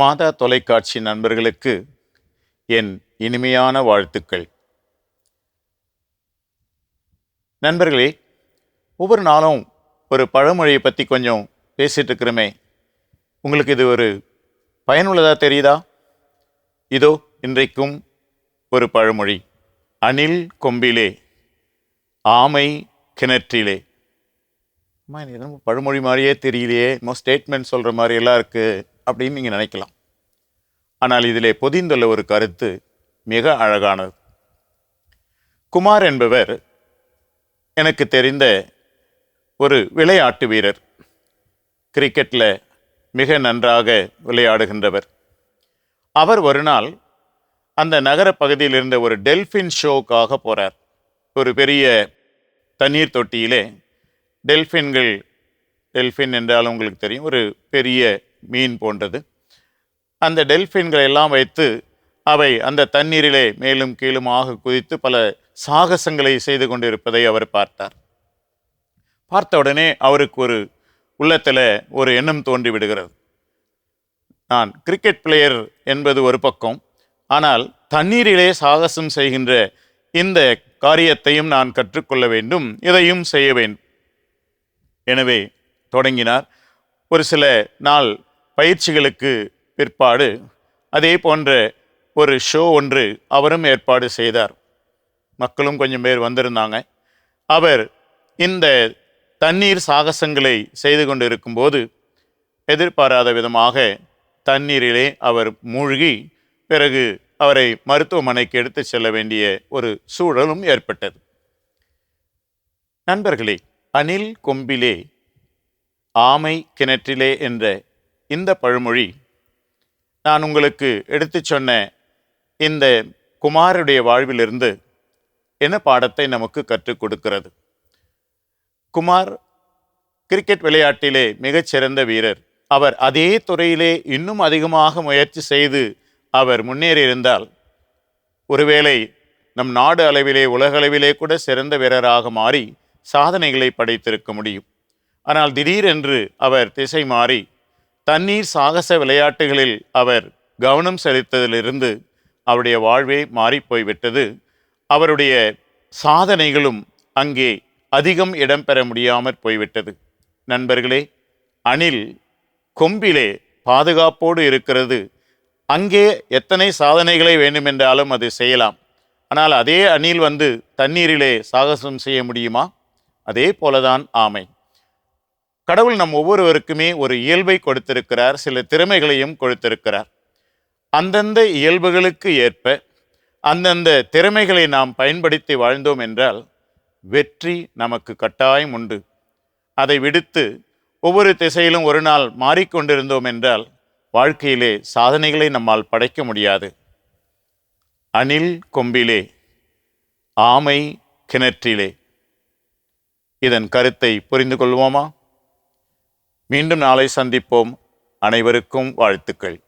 மாதா தொலைக்காட்சி நண்பர்களுக்கு என் இனிமையான வாழ்த்துக்கள். நண்பர்களே ஒவ்வொரு நாளும் ஒரு பழமொழியை பற்றி கொஞ்சம் பேசிகிட்டு இருக்கிறோமே உங்களுக்கு இது ஒரு பயனுள்ளதாக தெரியுதா? இதோ இன்றைக்கும் ஒரு பழமொழி. அணில் கொம்பிலே ஆமை கிணற்றிலே. அம்மா எனக்கு பழமொழி மாதிரியே தெரியலையே. இன்னும் ஸ்டேட்மெண்ட் சொல்கிற மாதிரி எல்லாம் இருக்கு. அப்படின்னு நீங்கள் நினைக்கலாம். ஆனால் இதிலே பொதிந்துள்ள ஒரு கருத்து மிக அழகானது. குமார் என்பவர் எனக்கு தெரிந்த ஒரு விளையாட்டு வீரர். கிரிக்கெட்டில் மிக நன்றாக விளையாடுகின்றவர். அவர் ஒரு நாள் அந்த நகர பகுதியில் இருந்த ஒரு டெல்ஃபின் ஷோக்காக போறார். ஒரு பெரிய தண்ணீர் தொட்டியிலே டெல்ஃபின்கள் டெல்ஃபின் என்றால் உங்களுக்கு தெரியும் ஒரு பெரிய மீன் போன்றது. அந்த டெல்ஃபின்களை எல்லாம் வைத்து அவை அந்த தண்ணீரிலே மேலும் கீழுமாக குதித்து பல சாகசங்களை செய்து கொண்டிருப்பதை அவர் பார்த்தார். பார்த்த உடனே அவருக்கு ஒரு உள்ளத்தில் ஒரு எண்ணம் தோன்றி விடுகிறது. நான் கிரிக்கெட் பிளேயர் என்பது ஒரு பக்கம் ஆனால் தண்ணீரிலே சாகசம் செய்கின்ற இந்த காரியத்தையும் நான் கற்றுக்கொள்ள வேண்டும் இதையும் செய்ய வேண்டும். எனவே தொடங்கினார். ஒரு சில நாள் பயிற்சிகளுக்கு பிற்பாடு அதே போன்ற ஒரு ஷோ ஒன்று அவரும் ஏற்பாடு செய்தார். மக்களும் கொஞ்சம் பேர் வந்திருந்தாங்க. அவர் இந்த தண்ணீர் சாகசங்களை செய்து கொண்டு இருக்கும்போது எதிர்பாராத விதமாக தண்ணீரிலே அவர் மூழ்கி பிறகு அவரை மருத்துவமனைக்கு எடுத்து செல்ல வேண்டிய ஒரு சூழலும் ஏற்பட்டது. நண்பர்களே அணில் கொம்பிலே ஆமை கிணற்றிலே என்ற இந்த பழமொழி. நான் உங்களுக்கு எடுத்துச் சொன்ன இந்த குமாருடைய வாழ்விலிருந்து என்ன பாடத்தை நமக்கு கற்றுக் கொடுக்கிறது. குமார் கிரிக்கெட் விளையாட்டிலே மிகச்சிறந்த வீரர். அவர் அதே துறையிலே இன்னும் அதிகமாக முயற்சி செய்து அவர் முன்னேறியிருந்தால் ஒருவேளை நம் நாடு அளவிலே உலக அளவிலே கூட சிறந்த வீரராக மாறி சாதனைகளை படைத்திருக்க முடியும். ஆனால் திடீரென்று அவர் திசை மாறி தண்ணீர் சாகச விளையாட்டுகளில் அவர் கவனம் செலுத்ததிலிருந்து அவருடைய வாழ்வே மாறிப்போய்விட்டது அவருடைய சாதனைகளும் அங்கே அதிகம் இடம்பெற முடியாமற் போய்விட்டது. நண்பர்களே அணில் கொம்பிலே பாதுகாப்போடு இருக்கிறது. அங்கே எத்தனை சாதனைகளை வேண்டுமென்றாலும் அது செய்யலாம். ஆனால் அதே அணில் வந்து தண்ணீரிலே சாகசம் செய்ய முடியுமா? அதே போலதான் ஆமை. கடவுள் நம் ஒவ்வொருவருக்குமே ஒரு இயல்பை கொடுத்திருக்கிறார் சில திறமைகளையும் கொடுத்திருக்கிறார். அந்தந்த இயல்புகளுக்கு ஏற்ப அந்தந்த திறமைகளை நாம் பயன்படுத்தி வாழ்ந்தோம் என்றால் வெற்றி நமக்கு கட்டாயம் உண்டு. அதை விடுத்து ஒவ்வொரு திசையிலும் ஒரு நாள் மாறிக்கொண்டிருந்தோம் என்றால் வாழ்க்கையிலே சாதனைகளை நம்மால் படைக்க முடியாது. அணில் கொம்பிலே ஆமை கிணற்றிலே. இதன் கருத்தை புரிந்து கொள்வோமா? மீண்டும் நாளை சந்திப்போம். அனைவருக்கும் வாழ்த்துக்கள்.